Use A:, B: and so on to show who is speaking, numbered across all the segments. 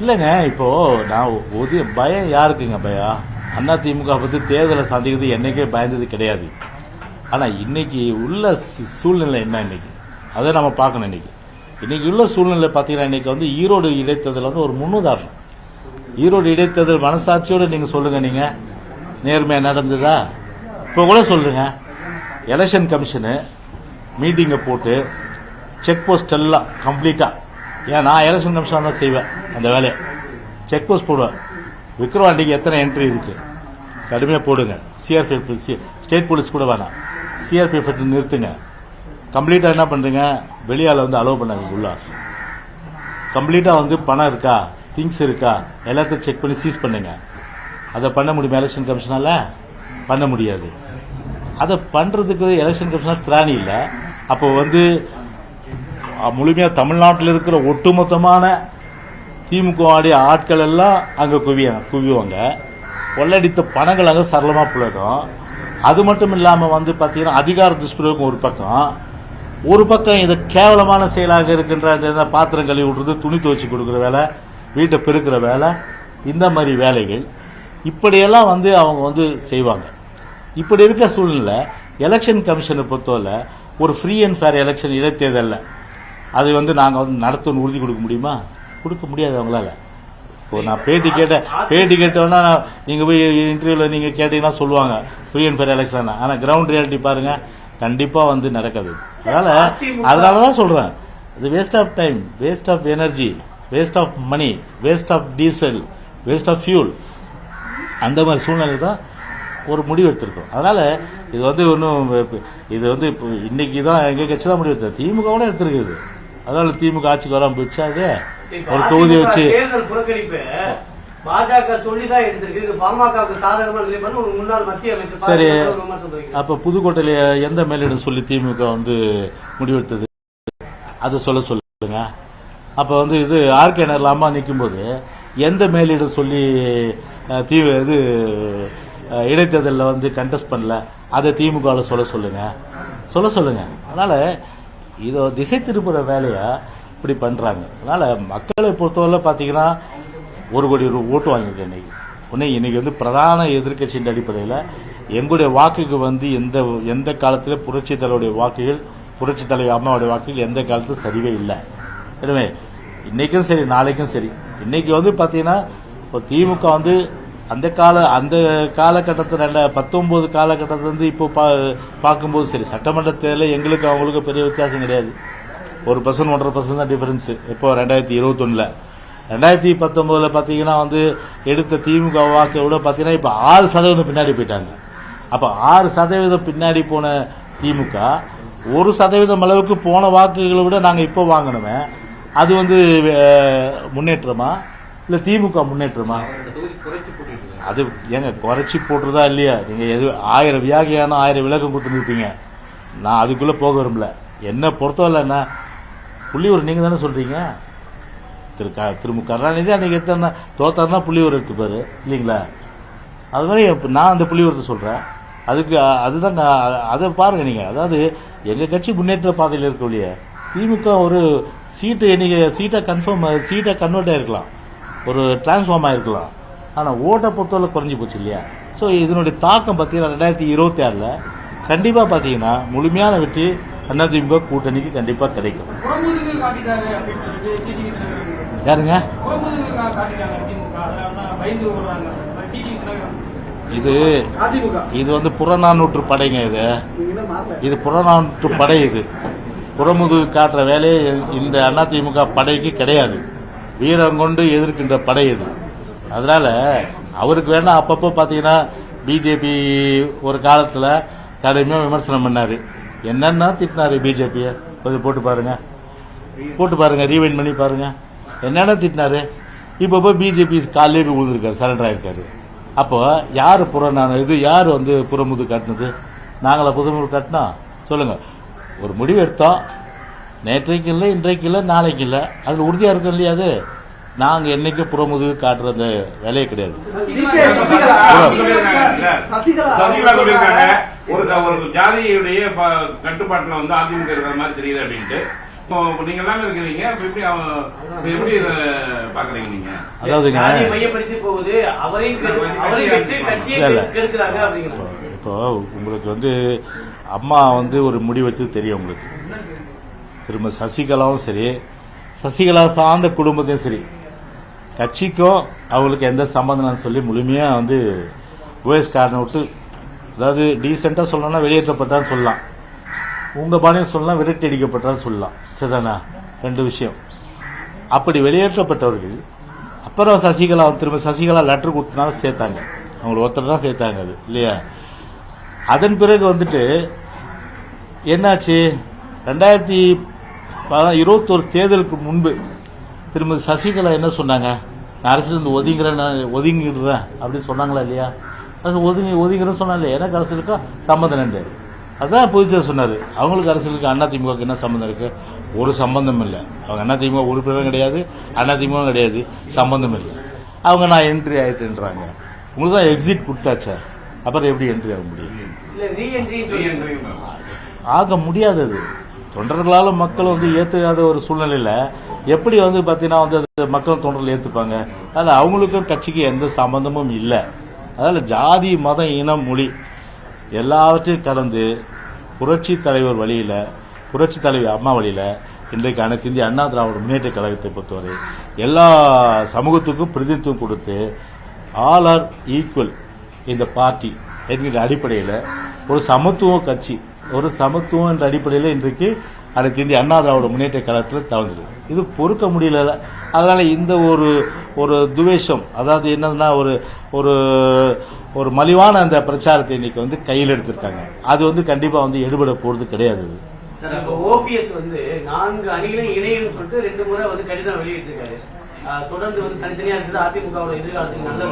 A: இல்லைங்க இப்போ நான் ஒது பயம் யாருக்குங்க பயா? அண்ணா திமுக பத்தி தேர்தலை சந்திக்கிறது என்னைக்கே பயந்தது கிடையாது. ஆனா இன்னைக்கு உள்ள சூழ்நிலை என்ன இன்னைக்கு? அதை நம்ம பார்க்கணும் இன்னைக்கு. இன்னைக்கு உள்ள சூழ்நிலை பார்த்தீங்கன்னா இன்னைக்கு வந்து ஈரோடு இடைத்தேர்தல் வந்து ஒரு முன்னுதாரணம். ஈரோடு இடைத்தேர்தல் மனசாட்சியோட நீங்க சொல்லுங்க நீங்க. நேர்மையா நடந்ததா? இப்போ கூட சொல்லுங்க. எலெக்ஷன் கமிஷனு மீட்டிங்கை போட்டு செக் போஸ்ட் எல்லாம் கம்ப்ளீட்டா ஏன் நான் எலெக்ஷன் கமிஷன் தான் செய்வேன் அந்த வேலையை. செக் போஸ்ட் போடுவேன். விக்ரவாண்டிக்கு எத்தனை என்ட்ரி இருக்கு? கடுமையாக போடுங்க. சிஆர்பிஎஃப் ஸ்டேட் போலீஸ் கூட வேணாம். சிஆர்பிஎஃப் எடுத்து நிறுத்துங்க. கம்ப்ளீட்டாக என்ன பண்ணுறீங்க வெளியால் வந்து அலோவ் பண்ணாங்க உள்ள கம்ப்ளீட்டாக வந்து பணம் இருக்கா? திங்ஸ் இருக்கா? எல்லாத்தையும் செக் பண்ணி சீஸ் பண்ணுங்க. அதை பண்ண முடியுமா எலெக்ஷன் கமிஷனால்? பண்ண முடியாது. அதை பண்ணுறதுக்கு எலெக்ஷன் கமிஷனர் திராணி இல்லை. அப்போ வந்து முழுமையாக தமிழ்நாட்டில் இருக்கிற ஒட்டுமொத்தமான திமுக ஆடிய ஆட்கள் எல்லாம் அங்கே குவிய குவிவாங்க. கொள்ளடித்த பணங்கள் அங்கே சரளமாக புழகும் அது மட்டும் இல்லாமல் வந்து பார்த்தீங்கன்னா அதிகார துஷ்பிரயோகம் ஒரு பக்கம். ஒரு பக்கம் இது கேவலமான செயலாக இருக்கின்ற அந்த பாத்திரம் கழுவி விடுறது துணி துவச்சி கொடுக்குற வேலை வீட்டை பெருக்கிற வேலை இந்த மாதிரி வேலைகள். இப்படியெல்லாம் வந்து அவங்க வந்து செய்வாங்க. இப்படி இருக்க சூழ்நிலை எலெக்ஷன் கமிஷனை பொறுத்தவரை ஒரு ஃப்ரீ அண்ட் ஃபேர் எலெக்ஷன் இடைத்தேர்தலில். அது வந்து நாங்கள் வந்து நடத்தணும்னு உறுதி கொடுக்க முடியுமா? கொடுக்க முடியாது அவங்களால. இப்போ நான் பேட்டி கேட்டேன். பேட்டி கேட்டோன்னா நீங்கள் போய் இன்டர்வியூவில் நீங்கள் கேட்டீங்கன்னா சொல்லுவாங்க. ஃப்ரீ அண்ட் ஃபேர் எலெக்ஷன் ஆனால் கிரவுண்ட் ரியாலிட்டி பாருங்கள் கண்டிப்பாக வந்து நடக்காது. அதனால் அதனால தான் சொல்கிறேன் இது waste of time waste of energy waste of money waste of diesel waste of fuel அந்த மாதிரி சூழ்நிலை தான் ஒரு முடிவு எடுத்திருக்கோம். அதனால் இது வந்து ஒன்றும் இது வந்து இப்போ இன்னைக்கு தான் எங்க கட்சி தான் முடிவு எடுத்தது. திமுக கூட எடுத்திருக்குது அதனால திமுக ஆட்சிக்கு வராமல் போயிடுச்சு அது? ஒரு தொகுதி வச்சு.
B: தேர்தல் புறக்கணிப்பு பாஜக சொல்லிதான் எடுத்திருக்கு. பாமகவுக்கு சாதகமா நிலை பண்ணி ஒரு முன்னாள் மத்திய அமைச்சர்.
A: சரி. அப்ப புதுக்கோட்டையில எந்த மேலிடம் சொல்லி திமுக வந்து முடிவெடுத்தது? அதை சொல்ல சொல்லுங்க. அப்ப வந்து இது ஆர்கே நகர்லாமா நிக்கும்போது எந்த மேலிடம் சொல்லி தீ இது இடைத்தேர்தலில் வந்து கண்டெஸ்ட் பண்ணல? அதை திமுக சொல்ல சொல்லுங்க. சொல்ல சொல்லுங்க. அதனால இதோ திசை திருப்புற வேலையை இப்படி பண்ணுறாங்க அதனால் மக்களை பொறுத்தவரை பார்த்தீங்கன்னா ஒரு கோடி ரூ ஓட்டு வாங்கியிருக்கேன் இன்னைக்கு. உடனே இன்றைக்கி வந்து பிரதான எதிர்க்கட்சியின் அடிப்படையில் எங்களுடைய வாக்குக்கு வந்து எந்த எந்த காலத்தில் புரட்சி தலைவருடைய வாக்குகள் புரட்சி தலைவர் அம்மாவுடைய வாக்குகள் எந்த காலத்தில் சரிவே இல்லை. எனவே இன்றைக்கும் சரி நாளைக்கும் சரி. இன்றைக்கி வந்து பார்த்தீங்கன்னா இப்போ திமுக வந்து அந்த கால அந்த காலகட்டத்தில் ரெண்ட பத்தொன்பது காலகட்டத்தில் வந்து இப்போ பா பார்க்கும்போது சரி சட்டமன்ற தேர்தலில் எங்களுக்கு அவங்களுக்கு பெரிய வித்தியாசம் கிடையாது. ஒரு பர்சன்ட் ஒன்றரை பர்சன்ட் தான் டிஃபரன்ஸ் இப்போ ரெண்டாயிரத்தி இருபத்தொன்னில். ரெண்டாயிரத்தி பத்தொன்பதுல பார்த்தீங்கன்னா வந்து எடுத்த திமுக வாக்கை விட பார்த்தீங்கன்னா இப்போ ஆறு சதவீதம் பின்னாடி போயிட்டாங்க. அப்போ ஆறு சதவீதம் பின்னாடி போன திமுக ஒரு சதவீதம் அளவுக்கு போன வாக்குகளை விட நாங்கள் இப்போ வாங்கணுமே அது வந்து முன்னேற்றமா? இல்லை திமுக முன்னேற்றமா
C: இந்த தொகுதி குறைச்சு போட்டுட்டு இருக்காங்க
A: அது ஏங்க குறைச்சி போட்டுறதா இல்லையா? நீங்கள் எது ஆயிரம் வியாகியானம் ஆயிரம் விளக்கம் கொடுத்துருப்பீங்க நான் அதுக்குள்ளே போக விரும்பல. என்ன பொறுத்தவரை என்ன புள்ளியூர் நீங்கள் தானே சொல்கிறீங்க திரு க திரு கருணாநிதி அன்றைக்கி எத்தனை தோத்தாருன்னா புள்ளியூர் எடுத்துப்பார் இல்லைங்களா? அது மாதிரி நான் அந்த புள்ளியூரத்தை சொல்கிறேன் அதுக்கு அதுதான் அதை பாருங்கள் நீங்கள் அதாவது எங்கள் கட்சி முன்னேற்ற பாதையில் இருக்கக்கூடிய திமுக ஒரு சீட்டு எண்ணிக்கை சீட்டை கன்ஃபார்ம் சீட்டை கன்வெர்ட் ஆகிருக்கலாம் ஒரு டிரான்ஸ்ஃபார்ம் ஆகிருக்கலாம் ஆனா ஓட்டை பொறுத்தவரை குறைஞ்சி போச்சு இல்லையா? ஸோ இதனுடைய தாக்கம் பார்த்தீங்கன்னா ரெண்டாயிரத்தி இருபத்தி ஆறில் கண்டிப்பாக பார்த்தீங்கன்னா முழுமையான வெற்றி அதிமுக கூட்டணிக்கு கண்டிப்பாக கிடைக்கும். யாருங்க? இது இது வந்து புறநானூற்று படைங்க இது. இது புறநானூற்று படை இது. புறமுதுகு காட்டுற வேலையே இந்த அதிமுக படைக்கு கிடையாது. வீரம் கொண்டு எதிர்க்கின்ற படை இது. அதனால அவருக்கு வேணா அப்பப்போ பாத்தீங்கன்னா பிஜேபி ஒரு காலத்துல கடுமையா விமர்சனம் பண்ணாரு. என்னன்னா திட்டினாரு பிஜேபிய கொஞ்சம் போட்டு பாருங்க. போட்டு பாருங்க ரீவைண்ட் பண்ணி பாருங்க. என்னென்ன திட்டினாரு? இப்போ போய் பிஜேபி காலையிலே போய் விழுந்திருக்காரு சரண்டர் ஆயிருக்காரு. அப்போ புற நான் இது யார் வந்து புறமுது காட்டினது? நாங்களா புதுமுது காட்டினோம் சொல்லுங்க. ஒரு முடிவு எடுத்தோம். நேற்றைக்கு இல்லை இன்றைக்கு இல்லை நாளைக்கு இல்லை. அதில் உறுதியாக இருக்கும் இல்லையா அது? நாங்க என்னைக்கு புறமுது காட்டுற அந்த வேலையே கிடையாது.
B: சசிகலா
D: சசிகலா சொல்லியிருக்காங்க. ஒரு ஒரு ஜாதியுடைய ப- கட்டுப்பாட்டுல வந்து அதிமுக இருக்கிற மாதிரி தெரியுது அப்படின்ட்டு. இப்போ நீங்க எல்லாமே இருக்கிறீங்க. இப்ப எப்படி அவ- இப்ப எப்படி இத பாக்குறீங்க நீங்க?
A: அதாவதுங்க இப்போ உங்களுக்கு வந்து அம்மா வந்து ஒரு முடிவெடுத்து தெரியும் உங்களுக்கு. திரும்ப சசிகலாவும் சரி. சசிகலா சார்ந்த குடும்பத்தையும் சரி. கட்சிக்கும் அவங்களுக்கு எந்த சம்பந்தம்னு சொல்லி முழுமையாக வந்து ஓஎஸ் காரனை விட்டு அதாவது டீசெண்டாக சொல்லணும்னா வெளியேற்றப்பட்டான்னு சொல்லலாம். உங்கள் பாணியும் சொல்லலாம் விரட்டி அடிக்கப்பட்டான்னு சொல்லலாம். சரிதானா? ரெண்டு விஷயம். அப்படி வெளியேற்றப்பட்டவர்கள் அப்புறம் சசிகலா திரும்ப சசிகலா லெட்டர் கொடுத்தனால சேர்த்தாங்க. அவங்களை ஒருத்தர் தான் சேர்த்தாங்க அது இல்லையா? அதன் பிறகு வந்துட்டு என்னாச்சு? ரெண்டாயிரத்தி இருபத்தோரு தேர்தலுக்கு முன்பு திருமதி சசிகலா என்ன சொன்னாங்க? நான் அரசியல் இருந்து ஒதுங்கிறேன் நான் ஒதுங்கிடுறேன் அப்படின்னு சொன்னாங்களா இல்லையா? அது ஒதுங்கி ஒதுங்கிறேன்னு சொன்னாங்க எனக்கு அரசியலுக்கா சம்மந்தம் நண்டு அதான் பொதுச்சார் சொன்னார். அவங்களுக்கு அரசியலுக்கு அண்ணா திமுக என்ன சம்மந்தம் இருக்கு? ஒரு சம்பந்தம் இல்லை. அவங்க அண்ணா திமுக உறுப்பினரும் கிடையாது அண்ணா திமுக கிடையாது சம்பந்தம் இல்லை. அவங்க நான் என்ட்ரி ஆயிட்டுன்றாங்க. உங்களுக்கு தான் எக்ஸிட் கொடுத்தாச்சா அப்புறம் எப்படி என்ட்ரி ஆக முடியும்? ஆக முடியாதது தொண்டர்களால மக்கள் வந்து ஏத்துக்காத ஒரு சூழ்நிலையில எப்படி வந்து பார்த்தீங்கன்னா வந்து மக்கள் தொண்டர்கள் ஏற்றுப்பாங்க அதனால அவங்களுக்கும் கட்சிக்கு எந்த சம்பந்தமும் இல்லை. அதனால் ஜாதி மதம் இனம் மொழி எல்லாவற்றையும் கடந்து புரட்சி தலைவர் வழியில் புரட்சி தலைவி அம்மா வழியில் இன்றைக்கு அனைத்து இந்திய அண்ணா திராவிட முன்னேற்ற கழகத்தை பொறுத்தவரை எல்லா சமூகத்துக்கும் பிரதிநிதித்துவம் கொடுத்து ஆல் ஆர் ஈக்குவல் இந்த பார்ட்டி என்கிற அடிப்படையில் ஒரு சமத்துவ கட்சி ஒரு சமத்துவம் என்ற அடிப்படையில் இன்றைக்கு அனைத்து இந்திய அண்ணா திராவிட முன்னேற்ற கழகத்தில் தவழ்ந்தது இது பொறுக்க முடியல. அதனால் இந்த ஒரு ஒரு துவேஷம் அதாவது என்னதுன்னா ஒரு ஒரு ஒரு மலிவான அந்த பிரச்சாரத்தை இன்னைக்கு வந்து கையில் எடுத்திருக்காங்க. அது வந்து கண்டிப்பாக வந்து எடுபட போகிறது கிடையாது.
B: ஓபிஎஸ் வந்து நான்கு அணிகளையும் இணையன்னு சொல்லிட்டு ரெண்டு முறை வந்து கடிதம் வெளியிட்டிருக்காரு. தொடர்ந்து வந்து தனித்தனியா இருக்குது. அதிமுகவோட எதிர்காலத்துக்கு நல்ல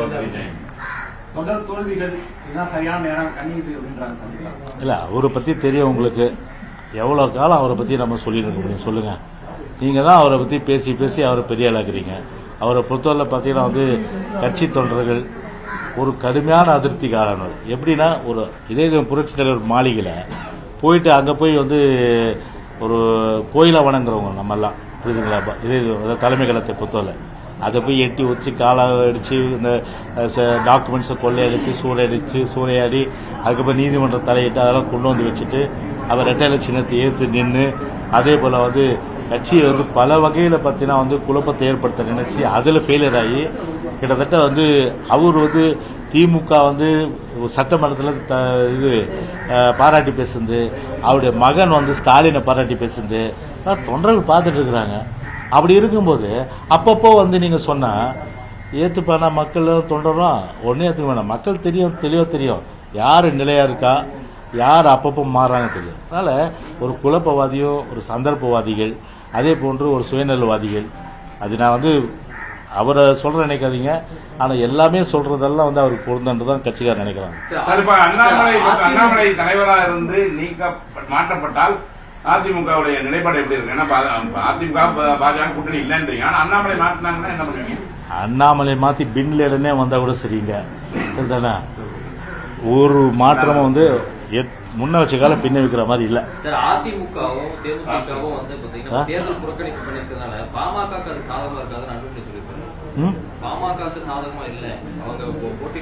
C: தொடர் தோல்விகள் இதுதான் சரியான நேரம் கண்ணீர் அப்படின்றாங்க
A: இல்ல அவரை பத்தி தெரியும் உங்களுக்கு. எவ்வளவு காலம் அவரை பத்தி நம்ம சொல்லிட்டு இருக்க முடியும்? சொல்லுங்க. நீங்க தான் அவரை பத்தி பேசி பேசி அவரை பெரிய ஆளாக்குறீங்க. அவரை பொறுத்தவரை பார்த்தீங்கன்னா வந்து கட்சி தொண்டர்கள் ஒரு கடுமையான அதிருப்திக்கு ஆளானவர் எப்படின்னா ஒரு இதே புரட்சி தலைவர் மாளிகையில் போயிட்டு அங்கே போய் வந்து ஒரு கோயிலை வணங்குறவங்க நம்மெல்லாம் புரியுதுங்களா? இதே தலைமை கலத்தை பொறுத்தவரை அதை போய் எட்டி வச்சு காலை அடித்து இந்த டாக்குமெண்ட்ஸை கொள்ளையடித்து சூறையடித்து சூறையாடி அதுக்கப்புறம் நீதிமன்றம் தலையிட்டு அதெல்லாம் கொண்டு வந்து வச்சுட்டு அவர் ரெட்டையில சின்னத்தை ஏற்று நின்று அதே போல் வந்து கட்சியை வந்து பல வகையில் பார்த்தீங்கன்னா வந்து குழப்பத்தை ஏற்படுத்த நினச்சி அதில் ஃபெயிலியர் ஆகி கிட்டத்தட்ட வந்து அவர் வந்து திமுக வந்து சட்டமன்றத்தில் த இது பாராட்டி பேசுந்து அவருடைய மகன் வந்து ஸ்டாலினை பாராட்டி பேசுந்து தொண்டர்கள் பார்த்துட்டு இருக்கிறாங்க. அப்படி இருக்கும்போது அப்பப்போ வந்து நீங்க சொன்னால் ஏத்துப்பானா மக்களும் தொண்டரும் ஒன்னே ஏத்துக்க வேணாம். மக்கள் தெரியும் தெளிவா தெரியும். யார் நிலையா இருக்கா? யார் அப்பப்போ மாறாங்க தெரியும். அதனால ஒரு குழப்பவாதியும் ஒரு சந்தர்ப்பவாதிகள் அதே போன்று ஒரு சுயநலவாதிகள் அது நான் வந்து அவரை சொல்ற நினைக்காதீங்க. ஆனா எல்லாமே சொல்றதெல்லாம் வந்து அவருக்கு பொருந்தன்று தான் கட்சிக்காரர் நினைக்கிறாங்க.
D: அண்ணாமலை தலைவராக இருந்து நீக்க மாற்றப்பட்டால் அதிமுகவுடைய நிலைப்பாடு எப்படி இருக்கு? ஏன்னா பா- அதிமுக பாஜக கூட்டணி இல்லைன்றீங்க. ஆனா அண்ணாமலை மாட்டினாங்கன்னா என்ன பண்ணுவீங்க?
A: அண்ணாமலை மாத்தி பின் லேடனே வந்தா கூட சரிங்க. சரிதானே? ஒரு மாற்றமும் வந்து முன்ன வச்ச காலம் பின்ன வைக்கிற மாதிரி இல்ல.
E: சார் அதிமுகவும் தேமுதிகவும் வந்து பாத்தீங்கன்னா
A: ஆ?
E: தேர்தல் புறக்கணிப்பு பண்ணிருக்கனால பாமக அது சாதகமா இருக்காதுன்னு அன்புமணி சொல்லியிருக்காரு.
A: ம்?
E: பாமக சாதகமா இல்ல. அவங்க போட்டிட்டு